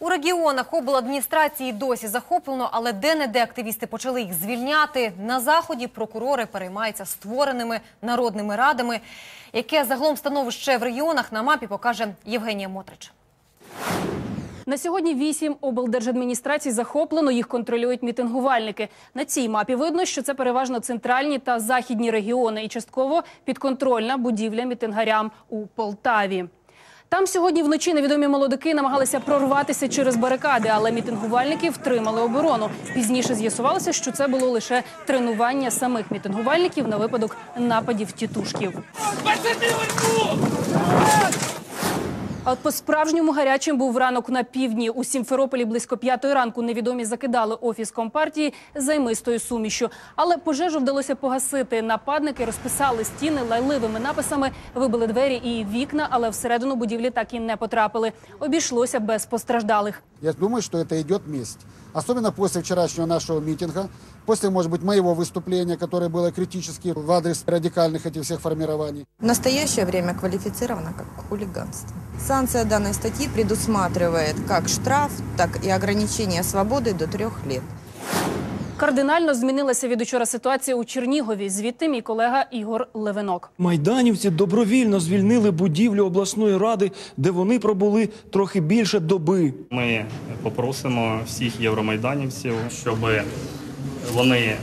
У регіонах обладміністрації досі захоплено, але де-не-де активісти почали їх звільняти. На заході прокурори переймаються створеними народними радами. Яке загалом становище в регіонах на мапі покаже Євгенія Мотрич. На сьогодні вісім облдержадміністрацій захоплено, їх контролюють мітингувальники. На цій мапі видно, що це переважно центральні та західні регіони і частково підконтрольна будівля мітингарям у Полтаві. Там сьогодні вночі невідомі молодики намагалися прорватися через барикади, але мітингувальники втримали оборону. Пізніше з'ясувалося, що це було лише тренування самих мітингувальників на випадок нападів тітушків. А от по-справжньому гарячим був ранок на півдні. У Сімферополі близько п'ятої ранку невідомі закидали офіс компартії займистою сумішю. Але пожежу вдалося погасити. Нападники розписали стіни лайливими написами, вибили двері і вікна, але всередину будівлі так і не потрапили. Обійшлося без постраждалих. Я думаю, что это идет месть. Особенно после вчерашнего нашего митинга, после, может быть, моего выступления, которое было критически в адрес радикальных этих всех формирований. В настоящее время квалифицировано как хулиганство. Санкция данной статьи предусматривает как штраф, так и ограничение свободы до трех лет. Кардинально змінилася від учора ситуація у Чернігові. Звідти мій колега Ігор Левинок. Майданівці добровільно звільнили будівлю обласної ради, де вони пробули трохи більше доби. Ми попросимо всіх євромайданівців, щоб вони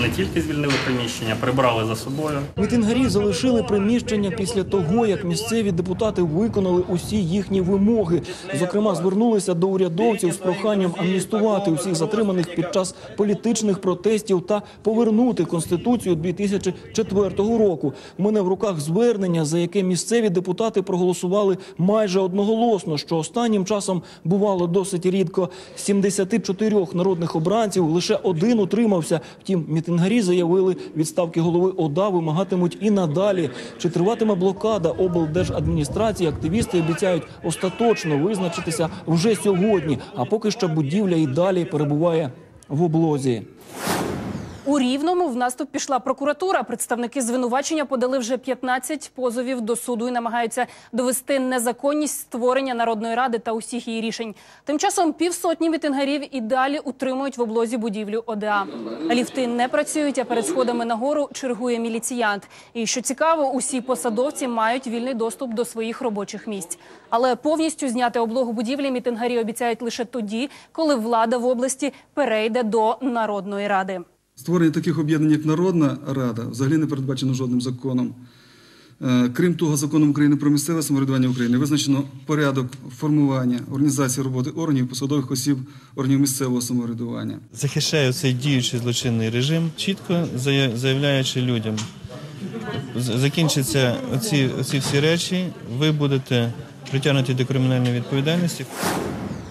не тільки звільнили приміщення, прибрали за собою. Мітингарі залишили приміщення після того, як місцеві депутати виконали усі їхні вимоги. Зокрема, звернулися до урядовців з проханням амністувати усіх затриманих під час політичних протестів та повернути конституцію 2004 року. У мене в руках звернення, за яке місцеві депутати проголосували майже одноголосно, що останнім часом бувало досить рідко. З 74 народних обранців лише один утримався. Втім, мітингарі заявили, відставки голови ОДА вимагатимуть і надалі. Чи триватиме блокада облдержадміністрації? Активісти обіцяють остаточно визначитися вже сьогодні. А поки що будівля і далі перебуває в облозі. У Рівному в наступ пішла прокуратура. Представники звинувачення подали вже 15 позовів до суду і намагаються довести незаконність створення народної ради та усіх її рішень. Тим часом півсотні мітингарів і далі утримують в облозі будівлю ОДА. Ліфти не працюють, а перед сходами нагору чергує міліціянт. І що цікаво, усі посадовці мають вільний доступ до своїх робочих місць. Але повністю зняти облогу будівлі мітингарі обіцяють лише тоді, коли влада в області перейде до народної ради. Створення таких об'єднань, як Народна Рада, взагалі не передбачено жодним законом. Е, Крім того, законом України про місцеве самоврядування України визначено порядок формування, організації роботи органів, посадових осіб органів місцевого самоврядування. захищаю цей діючий злочинний режим, чітко заявляючи людям, закінчаться оці, оці всі речі, ви будете притягнуті до кримінальної відповідальності.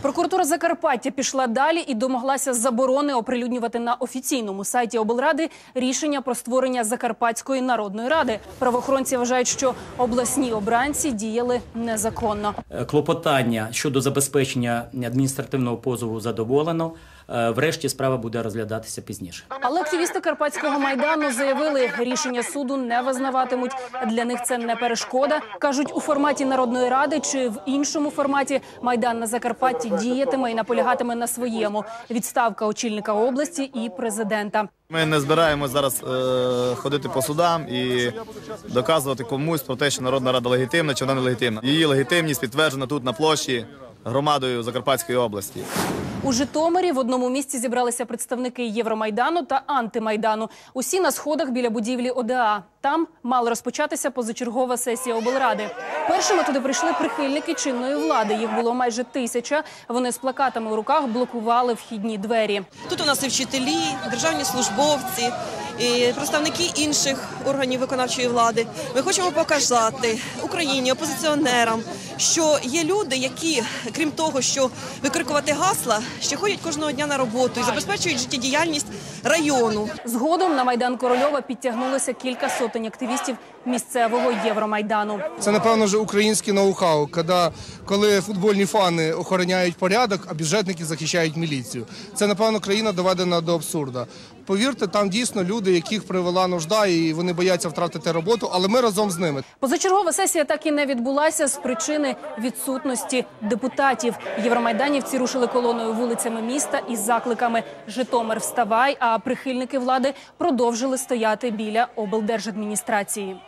Прокуратура Закарпаття пішла далі і домоглася заборони оприлюднювати на офіційному сайті облради рішення про створення Закарпатської народної ради. Правоохоронці вважають, що обласні обранці діяли незаконно. Е, Клопотання щодо забезпечення адміністративного позову задоволено. Е, Врешті справа буде розглядатися пізніше. Але активісти Карпатського майдану заявили, рішення суду не визнаватимуть. Для них це не перешкода. кажуть, у форматі народної ради чи в іншому форматі майдан на Закарпатті діятиме і наполягатиме на своєму. Відставка очільника області і президента. Ми не збираємось зараз е, ходити по судам і доказувати комусь про те, що Народна Рада легітимна чи вона не легітимна. Її легітимність підтверджена тут на площі громадою Закарпатської області. У Житомирі в одному місці зібралися представники Євромайдану та антимайдану. Усі на сходах біля будівлі ОДА. Там мала розпочатися позачергова сесія облради. Першими туди прийшли прихильники чинної влади. Їх було майже тисяча. Вони з плакатами у руках блокували вхідні двері. Тут у нас і вчителі, державні службовці, і представники інших органів виконавчої влади. Ми хочемо показати Україні, опозиціонерам, що є люди, які, крім того, що викрикувати гасла, ще ходять кожного дня на роботу і забезпечують життєдіяльність району. Згодом на майдан Корольова підтягнулося кілька сотень активістів місцевого Євромайдану. Це напевно вже українське ноу-хау, коли, коли футбольні фани охороняють порядок, а бюджетники захищають міліцію. Це напевно країна доведена до абсурда. Повірте, там дійсно люди, яких привела нужда, і вони бояться втратити роботу, але ми разом з ними. Позачергова сесія так і не відбулася з причини відсутності депутатів. Євромайданівці рушили колоною вулицями міста із закликами Житомир вставай. А прихильники влади продовжили стояти біля облдержадміністрації.